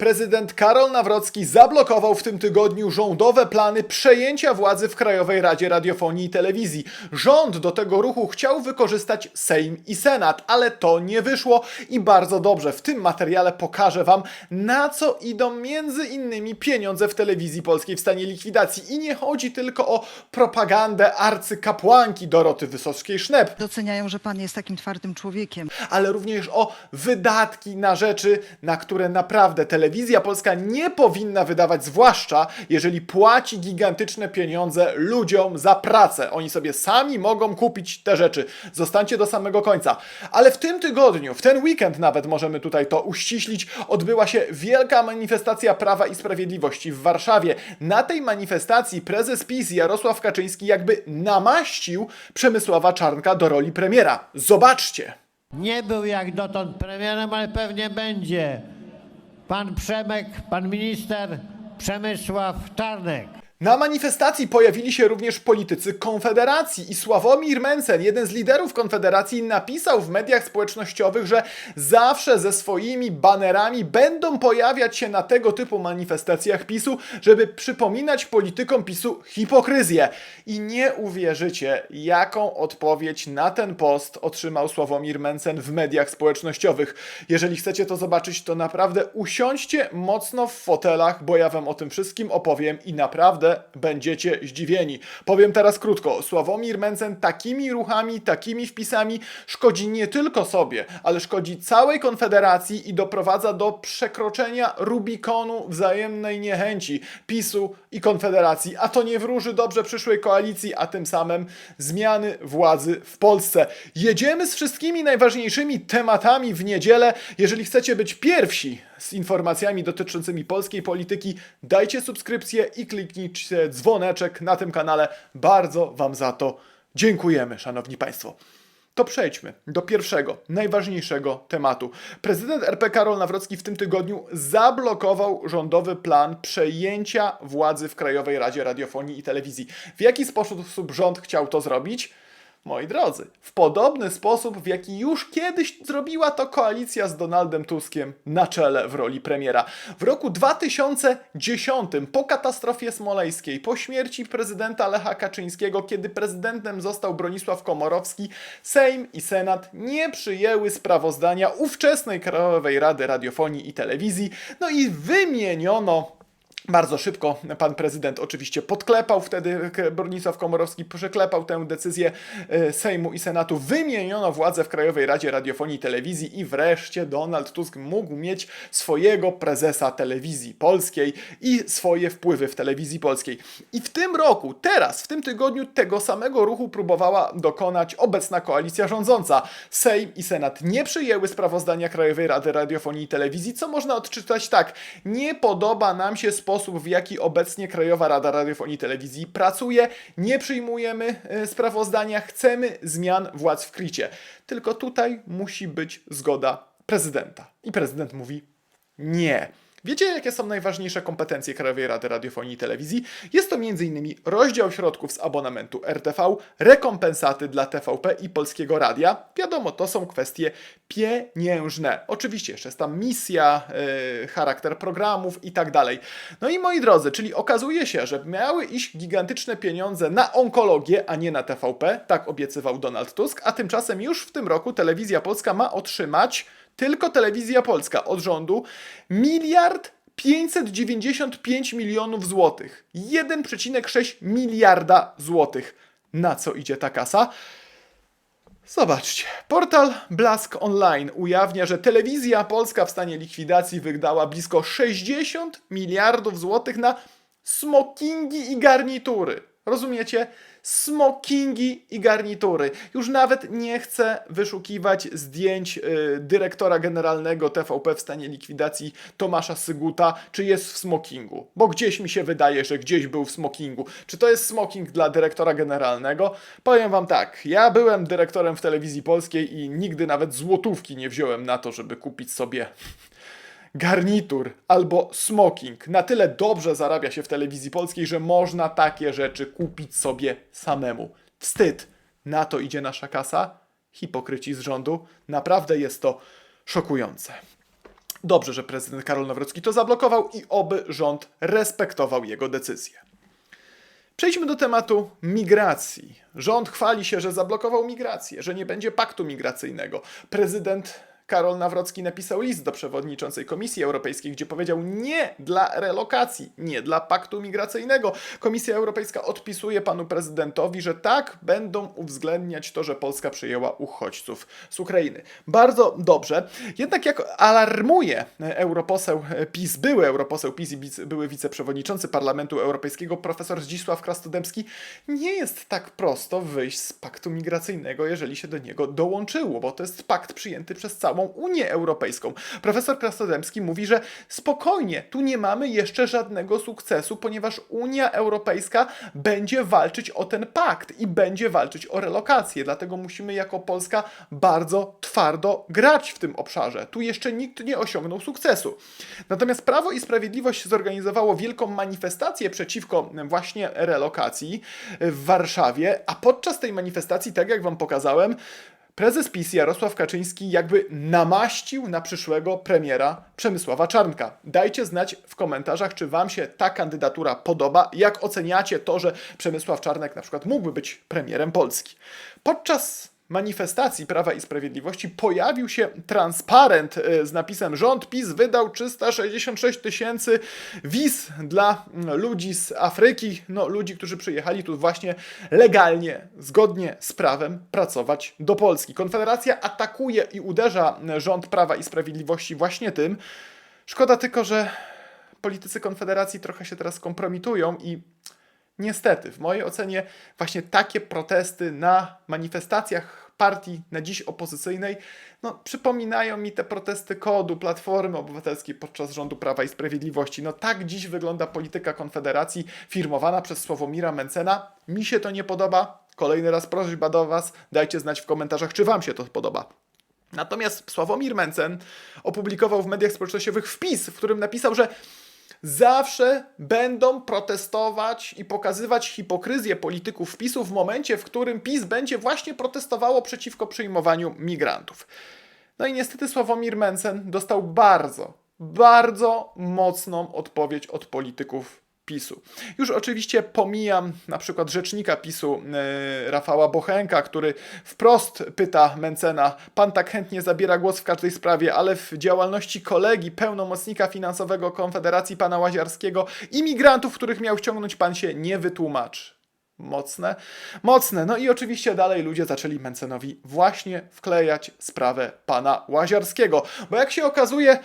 Prezydent Karol Nawrocki zablokował w tym tygodniu rządowe plany przejęcia władzy w Krajowej Radzie Radiofonii i Telewizji. Rząd do tego ruchu chciał wykorzystać Sejm i Senat, ale to nie wyszło i bardzo dobrze. W tym materiale pokażę Wam, na co idą między innymi pieniądze w telewizji polskiej w stanie likwidacji. I nie chodzi tylko o propagandę arcykapłanki Doroty Wysockiej-Sznep, Doceniają, że pan jest takim twardym człowiekiem. ale również o wydatki na rzeczy, na które naprawdę telewizja polska nie powinna wydawać, zwłaszcza jeżeli płaci gigantyczne pieniądze ludziom za pracę. Oni sobie sami mogą kupić te rzeczy. Zostańcie do samego końca. Ale w tym tygodniu, w ten weekend nawet możemy tutaj to uściślić, odbyła się wielka manifestacja Prawa i Sprawiedliwości w Warszawie. Na tej manifestacji prezes PiS Jarosław Kaczyński jakby namaścił Przemysława Czarnka do roli premiera. Zobaczcie! Nie był jak dotąd premierem, ale pewnie będzie. Pan Przemek, pan minister Przemysław Czarnek. Na manifestacji pojawili się również politycy Konfederacji i Sławomir Mencen, jeden z liderów Konfederacji, napisał w mediach społecznościowych, że zawsze ze swoimi banerami będą pojawiać się na tego typu manifestacjach PiSu, żeby przypominać politykom PiSu hipokryzję. I nie uwierzycie, jaką odpowiedź na ten post otrzymał Sławomir Mencen w mediach społecznościowych. Jeżeli chcecie to zobaczyć, to naprawdę usiądźcie mocno w fotelach, bo ja wam o tym wszystkim opowiem i naprawdę będziecie zdziwieni. Powiem teraz krótko. Sławomir Mencen takimi ruchami, takimi wpisami szkodzi nie tylko sobie, ale szkodzi całej Konfederacji i doprowadza do przekroczenia Rubikonu wzajemnej niechęci PiSu i Konfederacji, a to nie wróży dobrze przyszłej koalicji, a tym samym zmiany władzy w Polsce. Jedziemy z wszystkimi najważniejszymi tematami w niedzielę. Jeżeli chcecie być pierwsi z informacjami dotyczącymi polskiej polityki, dajcie subskrypcję i kliknijcie dzwoneczek na tym kanale. Bardzo Wam za to dziękujemy, Szanowni Państwo. To przejdźmy do pierwszego, najważniejszego tematu. Prezydent RP Karol Nawrocki w tym tygodniu zablokował rządowy plan przejęcia władzy w Krajowej Radzie Radiofonii i Telewizji. W jaki sposób rząd chciał to zrobić? Moi drodzy, w podobny sposób, w jaki już kiedyś zrobiła to koalicja z Donaldem Tuskiem na czele w roli premiera. W roku 2010, po katastrofie smoleńskiej, po śmierci prezydenta Lecha Kaczyńskiego, kiedy prezydentem został Bronisław Komorowski, Sejm i Senat nie przyjęły sprawozdania ówczesnej Krajowej Rady Radiofonii i Telewizji, no i wymieniono bardzo szybko pan prezydent oczywiście podklepał wtedy, Bronisław Komorowski przeklepał tę decyzję e, Sejmu i Senatu, wymieniono władzę w Krajowej Radzie Radiofonii i Telewizji i wreszcie Donald Tusk mógł mieć swojego prezesa telewizji polskiej i swoje wpływy w telewizji polskiej. I w tym roku, teraz, w tym tygodniu tego samego ruchu próbowała dokonać obecna koalicja rządząca. Sejm i Senat nie przyjęły sprawozdania Krajowej Rady Radiofonii i Telewizji, co można odczytać tak. Nie podoba nam się sposób, w jaki obecnie Krajowa Rada Radiofonii i Telewizji pracuje. Nie przyjmujemy e, sprawozdania, chcemy zmian władz w Kricie. Tylko tutaj musi być zgoda prezydenta. I prezydent mówi nie. Wiecie, jakie są najważniejsze kompetencje Krajowej Rady Radiofonii i Telewizji? Jest to m.in. rozdział środków z abonamentu RTV, rekompensaty dla TVP i Polskiego Radia. Wiadomo, to są kwestie pieniężne. Oczywiście jeszcze jest tam misja, yy, charakter programów i tak dalej. No i moi drodzy, czyli okazuje się, że miały iść gigantyczne pieniądze na onkologię, a nie na TVP. Tak obiecywał Donald Tusk, a tymczasem już w tym roku Telewizja Polska ma otrzymać tylko telewizja polska od rządu miliard 595 milionów złotych. 1,6 miliarda złotych. Na co idzie ta kasa? Zobaczcie. Portal Blask Online ujawnia, że telewizja polska w stanie likwidacji wydała blisko 60 miliardów złotych na smokingi i garnitury. Rozumiecie? Smokingi i garnitury. Już nawet nie chcę wyszukiwać zdjęć y, dyrektora generalnego TVP w stanie likwidacji Tomasza Syguta, czy jest w smokingu. Bo gdzieś mi się wydaje, że gdzieś był w smokingu. Czy to jest smoking dla dyrektora generalnego? Powiem wam tak, ja byłem dyrektorem w telewizji polskiej i nigdy nawet złotówki nie wziąłem na to, żeby kupić sobie garnitur albo smoking. Na tyle dobrze zarabia się w telewizji polskiej, że można takie rzeczy kupić sobie samemu. Wstyd. Na to idzie nasza kasa? Hipokryci z rządu. Naprawdę jest to szokujące. Dobrze, że prezydent Karol Nawrocki to zablokował i oby rząd respektował jego decyzję. Przejdźmy do tematu migracji. Rząd chwali się, że zablokował migrację, że nie będzie paktu migracyjnego. Prezydent Karol Nawrocki napisał list do przewodniczącej Komisji Europejskiej, gdzie powiedział nie dla relokacji, nie dla paktu migracyjnego. Komisja Europejska odpisuje panu prezydentowi, że tak będą uwzględniać to, że Polska przyjęła uchodźców z Ukrainy. Bardzo dobrze. Jednak jak alarmuje europoseł PiS, były europoseł PiS i były wiceprzewodniczący Parlamentu Europejskiego profesor Zdzisław Krasnodębski, nie jest tak prosto wyjść z paktu migracyjnego, jeżeli się do niego dołączyło, bo to jest pakt przyjęty przez całą Unię Europejską. Profesor Krasnodębski mówi, że spokojnie, tu nie mamy jeszcze żadnego sukcesu, ponieważ Unia Europejska będzie walczyć o ten pakt i będzie walczyć o relokację. Dlatego musimy jako Polska bardzo twardo grać w tym obszarze. Tu jeszcze nikt nie osiągnął sukcesu. Natomiast Prawo i Sprawiedliwość zorganizowało wielką manifestację przeciwko właśnie relokacji w Warszawie, a podczas tej manifestacji, tak jak wam pokazałem, Prezes PiS Jarosław Kaczyński jakby namaścił na przyszłego premiera Przemysława Czarnka. Dajcie znać w komentarzach, czy Wam się ta kandydatura podoba, jak oceniacie to, że Przemysław Czarnek na przykład mógłby być premierem Polski. Podczas manifestacji Prawa i Sprawiedliwości pojawił się transparent e, z napisem Rząd PiS wydał 366 tysięcy wiz dla mm, ludzi z Afryki, no ludzi, którzy przyjechali tu właśnie legalnie, zgodnie z prawem pracować do Polski. Konfederacja atakuje i uderza rząd Prawa i Sprawiedliwości właśnie tym. Szkoda tylko, że politycy Konfederacji trochę się teraz kompromitują i Niestety, w mojej ocenie, właśnie takie protesty na manifestacjach partii na dziś opozycyjnej no, przypominają mi te protesty kodu Platformy Obywatelskiej podczas rządu Prawa i Sprawiedliwości. No tak dziś wygląda polityka Konfederacji firmowana przez Sławomira Mencena. Mi się to nie podoba. Kolejny raz prośba do Was, dajcie znać w komentarzach, czy Wam się to podoba. Natomiast Sławomir Mencen opublikował w mediach społecznościowych wpis, w którym napisał, że zawsze będą protestować i pokazywać hipokryzję polityków PiSu w momencie, w którym PiS będzie właśnie protestowało przeciwko przyjmowaniu migrantów. No i niestety Sławomir Mencen dostał bardzo, bardzo mocną odpowiedź od polityków PiSu. Już oczywiście pomijam na przykład rzecznika PiSu yy, Rafała Bochenka, który wprost pyta Mencena, pan tak chętnie zabiera głos w każdej sprawie, ale w działalności kolegi, pełnomocnika finansowego Konfederacji pana Łaziarskiego, imigrantów, których miał ściągnąć, pan się nie wytłumaczy. Mocne, mocne. No i oczywiście dalej ludzie zaczęli Mencenowi właśnie wklejać sprawę pana Łaziarskiego, bo jak się okazuje,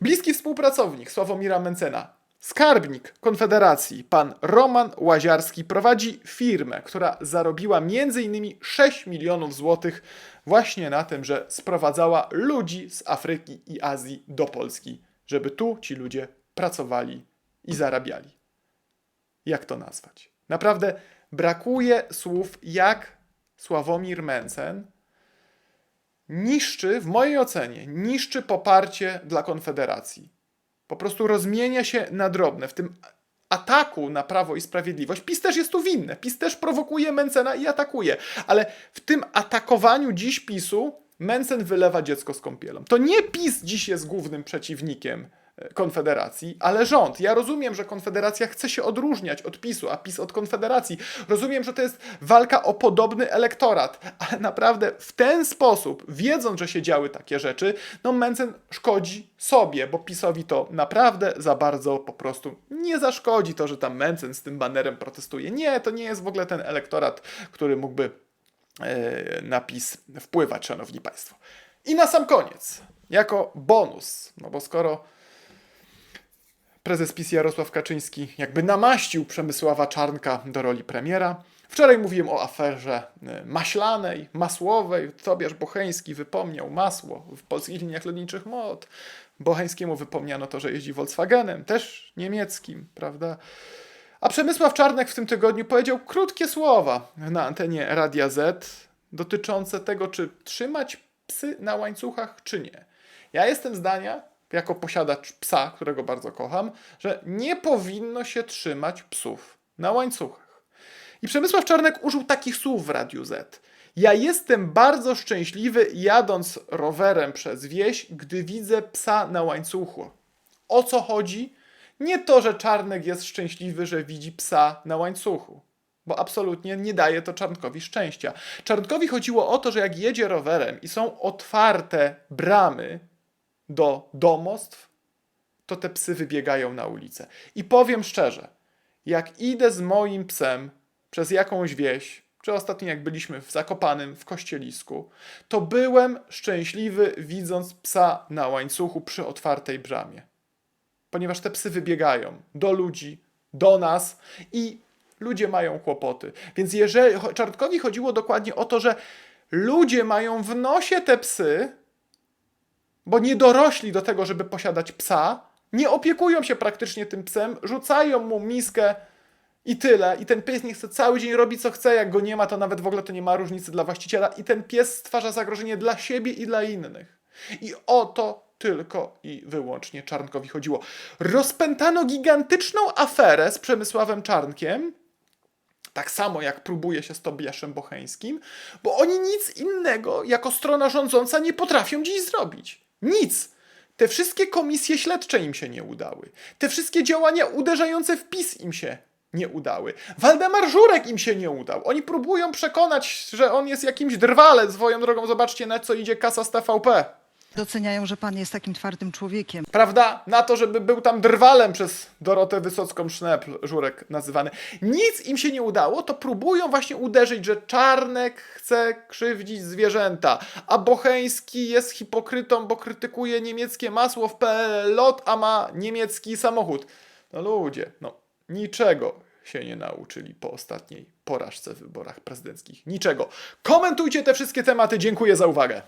bliski współpracownik Sławomira Mencena, skarbnik Konfederacji, pan Roman Łaziarski, prowadzi firmę, która zarobiła m.in. 6 milionów złotych właśnie na tym, że sprowadzała ludzi z Afryki i Azji do Polski, żeby tu ci ludzie pracowali i zarabiali jak to nazwać. Naprawdę brakuje słów, jak Sławomir Mencen niszczy, w mojej ocenie, niszczy poparcie dla Konfederacji. Po prostu rozmienia się na drobne. W tym ataku na Prawo i Sprawiedliwość PiS też jest tu winne. PiS też prowokuje Mencena i atakuje. Ale w tym atakowaniu dziś PiSu Mencen wylewa dziecko z kąpielą. To nie PiS dziś jest głównym przeciwnikiem Konfederacji, ale rząd. Ja rozumiem, że Konfederacja chce się odróżniać od PiSu, a PiS od Konfederacji. Rozumiem, że to jest walka o podobny elektorat, ale naprawdę w ten sposób, wiedząc, że się działy takie rzeczy, no Mencen szkodzi sobie, bo PiSowi to naprawdę za bardzo po prostu nie zaszkodzi to, że tam Mencen z tym banerem protestuje. Nie, to nie jest w ogóle ten elektorat, który mógłby e, na PiS wpływać, szanowni państwo. I na sam koniec, jako bonus, no bo skoro prezes PiS Jarosław Kaczyński jakby namaścił Przemysława Czarnka do roli premiera. Wczoraj mówiłem o aferze y, maślanej, masłowej. Tobiasz Bocheński wypomniał masło w polskich liniach lotniczych MOD. Bocheńskiemu wypomniano to, że jeździ Volkswagenem, też niemieckim, prawda? A Przemysław Czarnek w tym tygodniu powiedział krótkie słowa na antenie Radia Z dotyczące tego, czy trzymać psy na łańcuchach, czy nie. Ja jestem zdania, jako posiadacz psa, którego bardzo kocham, że nie powinno się trzymać psów na łańcuchach. I Przemysław Czarnek użył takich słów w Radiu Z, Ja jestem bardzo szczęśliwy jadąc rowerem przez wieś, gdy widzę psa na łańcuchu. O co chodzi? Nie to, że Czarnek jest szczęśliwy, że widzi psa na łańcuchu, bo absolutnie nie daje to Czarnkowi szczęścia. Czarnkowi chodziło o to, że jak jedzie rowerem i są otwarte bramy do domostw, to te psy wybiegają na ulicę. I powiem szczerze, jak idę z moim psem przez jakąś wieś, czy ostatnio jak byliśmy w Zakopanym, w Kościelisku, to byłem szczęśliwy widząc psa na łańcuchu przy otwartej bramie. Ponieważ te psy wybiegają do ludzi, do nas i ludzie mają kłopoty. Więc jeżeli Czarnkowi chodziło dokładnie o to, że ludzie mają w nosie te psy, bo nie dorośli do tego, żeby posiadać psa, nie opiekują się praktycznie tym psem, rzucają mu miskę i tyle. I ten pies nie chce cały dzień robić co chce, jak go nie ma, to nawet w ogóle to nie ma różnicy dla właściciela. I ten pies stwarza zagrożenie dla siebie i dla innych. I o to tylko i wyłącznie Czarnkowi chodziło. Rozpętano gigantyczną aferę z Przemysławem Czarnkiem, tak samo jak próbuje się z Tobiaszem Bocheńskim, bo oni nic innego jako strona rządząca nie potrafią dziś zrobić. Nic. Te wszystkie komisje śledcze im się nie udały. Te wszystkie działania uderzające w PiS im się nie udały. Waldemar Żurek im się nie udał. Oni próbują przekonać, że on jest jakimś drwalem. Swoją drogą zobaczcie na co idzie kasa z TVP. Doceniają, że pan jest takim twardym człowiekiem. Prawda? Na to, żeby był tam drwalem przez Dorotę Wysocką-Sznepl, Żurek nazywany. Nic im się nie udało, to próbują właśnie uderzyć, że Czarnek chce krzywdzić zwierzęta, a Bocheński jest hipokrytą, bo krytykuje niemieckie masło w PL Lot, a ma niemiecki samochód. No ludzie, no niczego się nie nauczyli po ostatniej porażce w wyborach prezydenckich. Niczego. Komentujcie te wszystkie tematy. Dziękuję za uwagę.